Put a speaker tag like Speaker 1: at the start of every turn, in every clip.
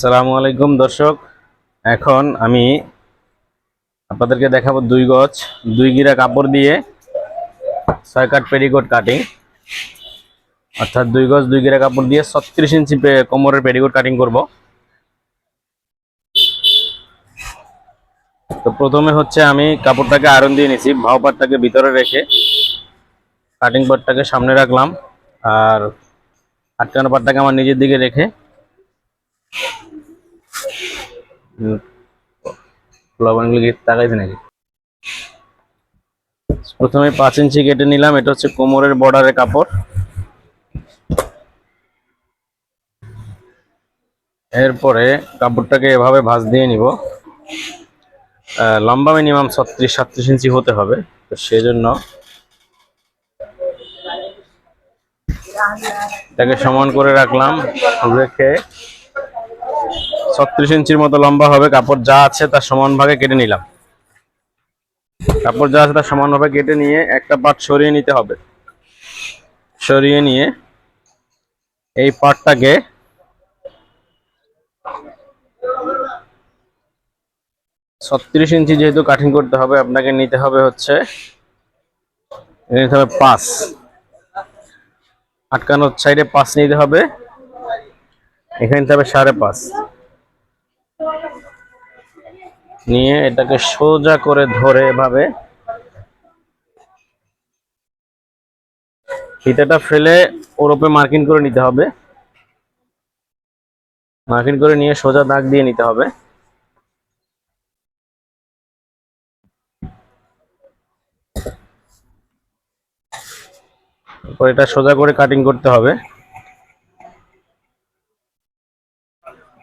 Speaker 1: সালামু আলাইকুম, দর্শক। এখন আমি আপনাদেরকে দেখাবো দুই গজ, দুই গিরা কাপড় দিয়ে ছয় কাট পেরিকোট কাটিং অর্থাৎ দুই গজ, দুই গিরা কাপড় দিয়ে ছত্রিশ ইঞ্চি কোমরের পেরিকোট কাটিং করব। তো প্রথমে হচ্ছে আমি কাপড়টাকে আয়রন দিয়ে নিছি, ভাও পাটটাকে ভিতরে রেখে কাটিং পাটটাকে সামনে রাখলাম, আর আটকানো পাটটাকে আমার নিজের দিকে রেখে প্রথমে পাঁচ ইঞ্চি কেটে নিলাম, এটা হচ্ছে কোমরের বর্ডারের কাপড়। এরপরে কাপড়টাকে এভাবে ভাঁজ দিয়ে নিব। লম্বা মিনিমাম ছত্রিশ, সাতত্রিশ ইঞ্চি হতে হবে, তো সেজন্য এটাকে সমান করে রাখলাম, রেখে ছত্রিশ ইঞ্চির মতো লম্বা হবে। কাপড় যা আছে তার সমান ভাগে কেটে নিলাম। কাপড় যা আছে তার সমান ভাবে কেটে নিয়ে একটা পাট সরিয়ে নিতে হবে। সরিয়ে নিয়ে এই পাটটাকে ছত্রিশ ইঞ্চি যেহেতু কাটিং করতে হবে, আপনাকে নিতে হবে হচ্ছে, নিতে হবে পাঁচ। আটকানোর সাইডে পাঁচ নিতে হবে। এখানে নিতে হবে সাড়ে পাঁচ। নিয়ে এটাকে সোজা করে ধরে এভাবে। ফিতাটা ফেলে ওর উপরে মার্কিং করে নিতে হবে। মার্কিং করে নিয়ে সোজা দাগ দিয়ে নিতে হবে। এটা সোজা করে কাটিং করতে হবে।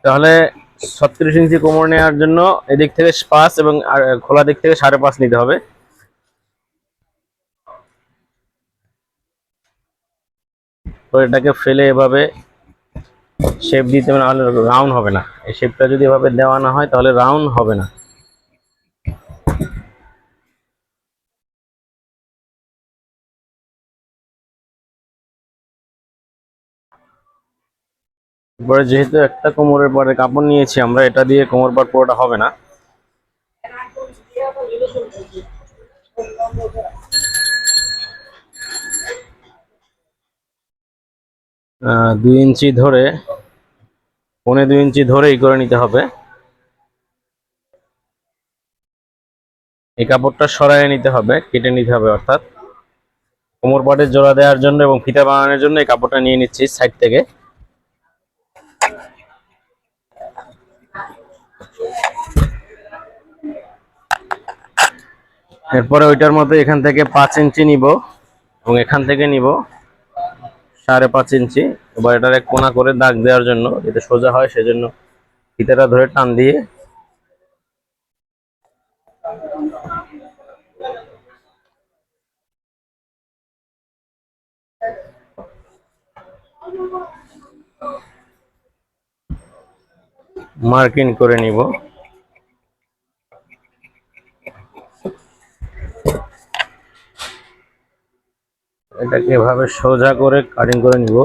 Speaker 1: তাহলে ছত্রিশ ইঞ্চি কোমর নেওয়ার জন্য এদিক থেকে পাঁচ এবং খোলা দিক থেকে সাড়ে পাঁচ নিতে হবে। এটাকে ফেলে এভাবে শেপ দিতে হবে নাহলে রাউন্ড হবে না। এই শেপটা যদি এভাবে দেওয়া না হয় তাহলে রাউন্ড হবে না। এবারে যেহেতু একটা কোমরের পরে কাপড় নিয়েছি, আমরা এটা দিয়ে কোমর পাট পুরোটা হবে না। দুই ইঞ্চি ধরে, পৌনে দুই ইঞ্চি ধরেই করে নিতে হবে। এই কাপড়টা সরাই নিতে হবে, কেটে নিতে হবে, অর্থাৎ কোমর পাটের জোড়া দেওয়ার জন্য এবং ফিতা বানানোর জন্য এই কাপড়টা নিয়ে নিচ্ছি সাইড থেকে। এরপরে ওইটার মতো এখান থেকে পাঁচ ইঞ্চি নিব এবং এখান থেকে নিব সাড়ে পাঁচ ইঞ্চি। এবার এটার এক কোনা করে দাগ দেওয়ার জন্য, যাতে সোজা হয়, সেজন্য ফিতাটা ধরে টান দিয়ে মার্কিং করে নিব। এটাকে এভাবে সোজা করে কাটিং করে নিব।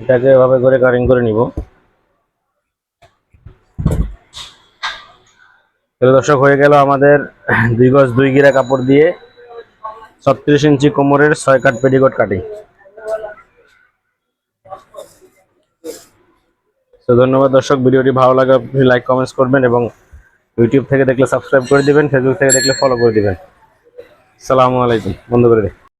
Speaker 1: এটাকে এভাবে করে কাটিং করে নিব। দর্শক, হয়ে গেল আমাদের দুই গজ দুই গিরা কাপড় দিয়ে ছত্রিশ ইঞ্চি কোমরের ছয় কাট পেটিকোট কাটিং তো ধন্যবাদ দর্শক, ভিডিওটি ভালো লাগে আপনি লাইক কমেন্টস করবেন এবং ইউটিউব থেকে দেখলে সাবস্ক্রাইব করে দিবেন ফেসবুক থেকে দেখলে ফলো করে দিবেন। সালামু আলাইকুম বন্ধ